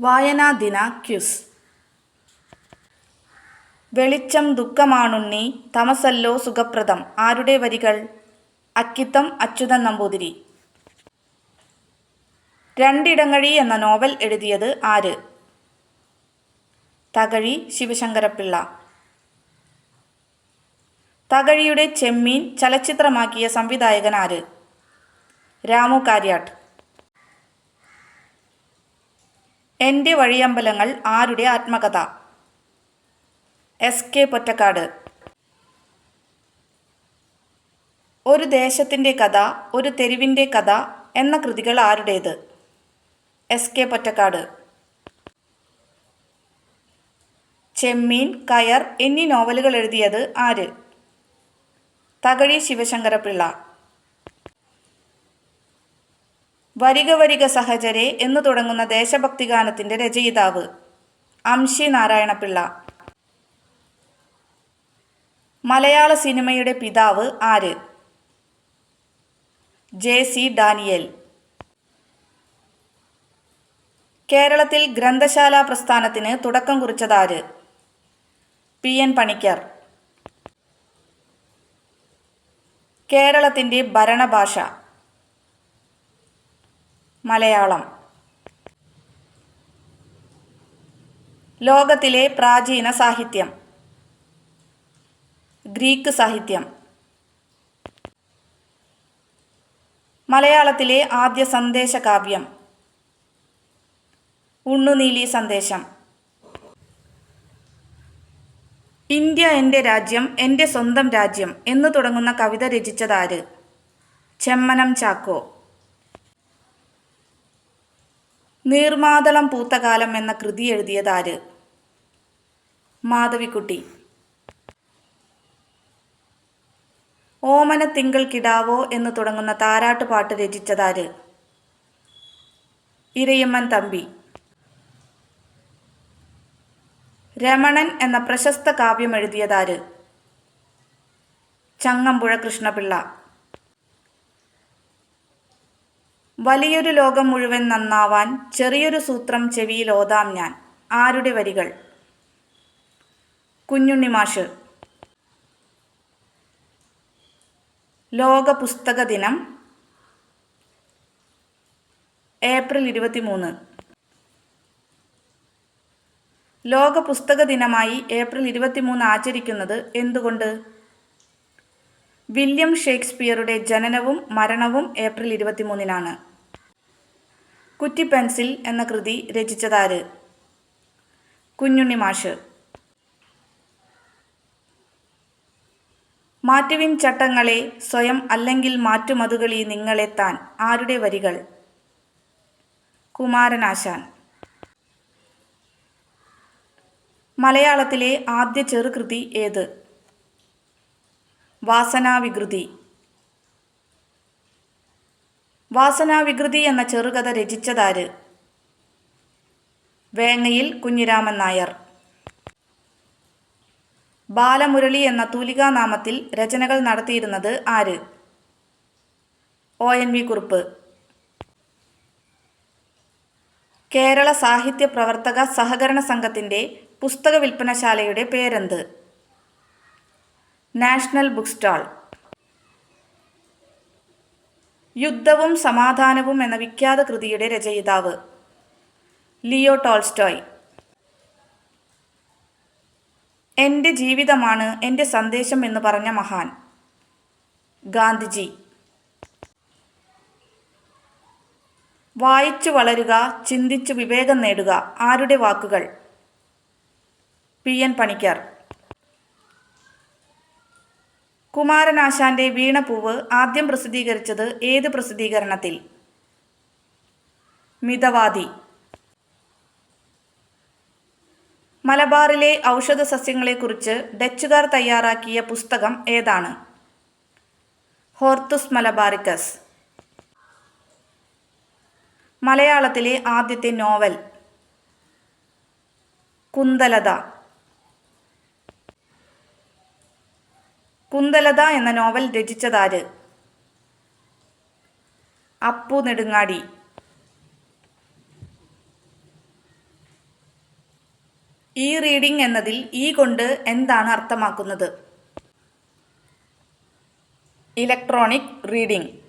വായനാ ദിന ക്യുസ്. വെളിച്ചം ദുഃഖമാണുണ്ണി തമസല്ലോ സുഖപ്രദം. ആരുടെ വരികൾ? അക്കിത്തം അച്യുതൻ നമ്പൂതിരി. രണ്ടിടങ്ങഴി എന്ന നോവൽ എഴുതിയത് ആര്? തകഴി ശിവശങ്കരപ്പിള്ള. തകഴിയുടെ ചെമ്മീൻ ചലച്ചിത്രമാക്കിയ സംവിധായകൻ ആര്? രാമു കാര്യാട്ട്. എന്റെ വഴിയമ്പലങ്ങൾ ആരുടെ ആത്മകഥ? S K Pottekkatt. ഒരു ദേശത്തിന്റെ കഥ ഒരു തെരുവിന്റെ കഥ എന്ന കൃതികൾ ആരുടേത്? S K Pottekkatt. ചെമ്മീൻ കയർ എന്നീ നോവലുകൾ എഴുതിയത് ആര്? തകഴി ശിവശങ്കരപിള്ള വരിക വരിക സഹചരെ എന്ന് തുടങ്ങുന്ന ദേശഭക്തി ഗാനത്തിന്റെ രചയിതാവ് അംശി നാരായണപിള്ള. മലയാള സിനിമയുടെ പിതാവ് ആര്? J C Daniel. കേരളത്തിൽ ഗ്രന്ഥശാല പ്രസ്ഥാനത്തിന് തുടക്കം കുറിച്ചതാര് പി എൻ പണിക്കർ. കേരളത്തിന്റെ ഭരണഭാഷ. മലയാളം. ലോകത്തിലെ പ്രാചീന സാഹിത്യം. ഗ്രീക്ക് സാഹിത്യം. മലയാളത്തിലെ ആദ്യ സന്ദേശ കാവ്യം ഉണ്ണുനീലി സന്ദേശം. ഇന്ത്യ എന്റെ രാജ്യം എന്റെ സ്വന്തം രാജ്യം എന്ന് തുടങ്ങുന്ന കവിത രചിച്ചതാര്? ചെമ്മനം ചാക്കോ. നീർമാതളം പൂത്തകാലം എന്ന കൃതി എഴുതിയതാര്? മാധവിക്കുട്ടി. ഓമന തിങ്കൾ കിടാവോ എന്ന് തുടങ്ങുന്ന താരാട്ട് താരാട്ടുപാട്ട് രചിച്ചതാര്? ഇരയമ്മൻ തമ്പി. രമണൻ എന്ന പ്രശസ്ത കാവ്യം എഴുതിയതാര്? ചങ്ങമ്പുഴ കൃഷ്ണപിള്ള. വലിയൊരു ലോകം മുഴുവൻ നന്നാവാൻ ചെറിയൊരു സൂത്രം ചെവിയിൽ ഓതാം ഞാൻ. ആരുടെ വരികൾ? കുഞ്ഞുണ്ണിമാഷ്. ലോക പുസ്തക ദിനം ഏപ്രിൽ ഇരുപത്തിമൂന്ന്. ലോക പുസ്തക ദിനമായി ഏപ്രിൽ ഇരുപത്തിമൂന്ന് ആചരിക്കുന്നത് എന്തുകൊണ്ട്? വില്യം ഷേക്സ്പിയറുടെ ജനനവും മരണവും ഏപ്രിൽ ഇരുപത്തിമൂന്നിനാണ്. കുറ്റി പെൻസിൽ എന്ന കൃതി രചിച്ചതാര്? കുഞ്ഞുണ്ണി മാഷ്. മാറ്റുവിൻ ചട്ടങ്ങളെ സ്വയം അല്ലെങ്കിൽ മാറ്റുമതുകളി നിങ്ങളെ താൻ. ആരുടെ വരികൾ? കുമാരനാശാൻ. മലയാളത്തിലെ ആദ്യ ചെറുകൃതി ഏത്? വാസനാവികൃതി. വാസനാവികൃതി എന്ന ചെറുകഥ രചിച്ചതാര്? വേങ്ങയിൽ കുഞ്ഞിരാമൻ നായർ. ബാലമുരളി എന്ന തൂലികാനാമത്തിൽ രചനകൾ നടത്തിയിരുന്നത് ആര്? O. N. V. Kurup. Kerala സാഹിത്യ പ്രവർത്തക സഹകരണ സംഘത്തിന്റെ പുസ്തക വിൽപ്പനശാലയുടെ പേരെന്ത്? National Book Stall. യുദ്ധവും സമാധാനവും എന്ന വിഖ്യാത കൃതിയുടെ രചയിതാവ്. Leo Tolstoy. എന്റെ ജീവിതമാണ് എന്റെ സന്ദേശം എന്ന് പറഞ്ഞ മഹാൻ. ഗാന്ധിജി. വായിച്ചു വളരുക ചിന്തിച്ചു വിവേകം നേടുക ആരുടെ വാക്കുകൾ? പി. എൻ. പണിക്കർ. കുമാരനാശാന്റെ വീണപൂവ് ആദ്യം പ്രസിദ്ധീകരിച്ചത് ഏത് പ്രസിദ്ധീകരണത്തിൽ? മിതവാദി. മലബാറിലെ ഔഷധ സസ്യങ്ങളെക്കുറിച്ച് ഡച്ചുകാർ തയ്യാറാക്കിയ പുസ്തകം ഏതാണ്? ഹോർത്തുസ് മലബാറിക്കസ്. മലയാളത്തിലെ ആദ്യത്തെ നോവൽ. കുന്തലത. കുന്തലത എന്ന നോവൽ രചിച്ചതാര്? അപ്പു നെടുങ്ങാടി. ഈ റീഡിംഗ് എന്നതിൽ ഈ കൊണ്ട് എന്താണ് അർത്ഥമാക്കുന്നത്? Electronic reading.